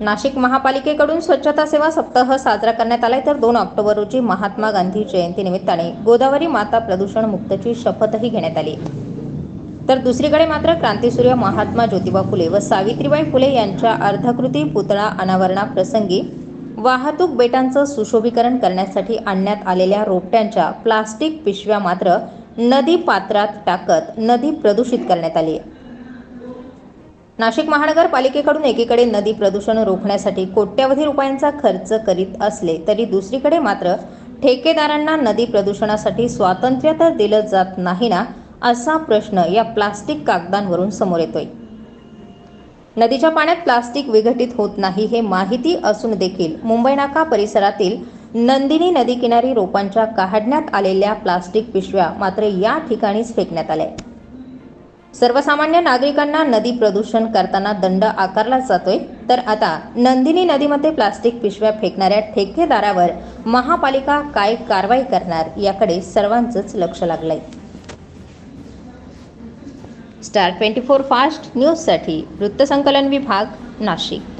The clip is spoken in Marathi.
नाशिक महापालिकेकडून स्वच्छता सेवा सप्ताह साजरा करण्यात आलाय. तर दोन ऑक्टोबर रोजी महात्मा गांधी जयंती निमित्ताने गोदावरी माता प्रदूषण मुक्तची शपथही घेण्यात आली. तर दुसरीकडे मात्र क्रांतीसूर्य महात्मा ज्योतिबा फुले व सावित्रीबाई फुले यांच्या अर्धकृती पुतळा अनावरणाप्रसंगी वाहतूक बेटांचं सुशोभीकरण करण्यासाठी आणण्यात आलेल्या रोपट्यांच्या प्लास्टिक पिशव्या मात्र नदी पात्रात टाकत नदी प्रदूषित करण्यात आली. नाशिक महानगरपालिकेकडून एकीकडे नदी प्रदूषण रोखण्यासाठी कोट्यवधी रुपयांचा खर्च करीत असले तरी दुसरीकडे मात्र ठेकेदारांना नदी प्रदूषणासाठी स्वातंत्र्य तर दिलं जात नाही ना असा प्रश्न या प्लास्टिक कागदांवरून समोर येतोय. नदीच्या पाण्यात प्लास्टिक विघटित होत नाही हे माहिती असून देखील मुंबई नाका परिसरातील नंदिनी नदी किनारी रोपांच्या काढण्यात आलेल्या प्लास्टिक पिशव्या मात्र या ठिकाणीच फेकण्यात आल्या सर्वसामान्य नागरिकांना नदी प्रदूषण करताना दंड आकारला जातोय. तर आता नंदिनी नदीमध्ये प्लास्टिक पिशव्या फेकणाऱ्या ठेकेदारावर महापालिका काय कारवाई करणार याकडे सर्वांचंच लक्ष लागलंय. स्टार ट्वेंटी फोर फास्ट न्यूजसाठी वृत्तसंकलन विभाग नाशिक.